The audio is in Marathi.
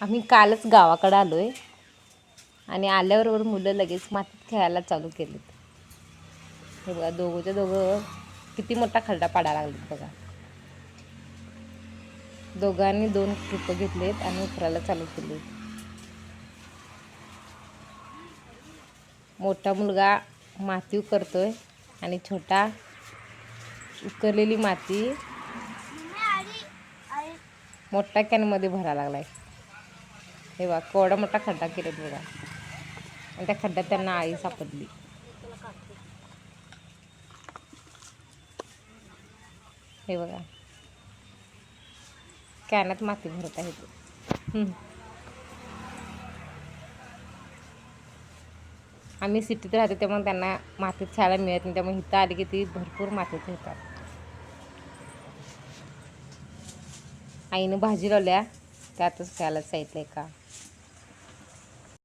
आम्ही कालच गावाकडं आलो आहे आणि आल्याबरोबर मुलं लगेच मातीत खेळायला चालू केलेत. हे बघा दोघंच्या दोघं किती मोठा खड्डा पाडायला लागलेत बघा. दोघांनी दोन ट्रिप घेतलेत आणि उतरायला चालू केले मोठा मुलगा माती उकरतोय आणि छोटा उकरलेली माती मोठ्या कॅनमध्ये भरायला लागलाय. हे बघा केवढा मोठा खड्डा केलेत बघा. आणि त्या खड्ड्यात त्यांना आई सापडली. हे बघा. कॅनात माती भरत आहे ते आम्ही सिटीत राहतो त्यामुळे त्यांना मातीत खेळायला मिळत नाही. त्यामुळे इथं आली की ती भरपूर मातीत येतात आईनं भाजी लावल्या. त्यातच खायला सांगितलं आहे का?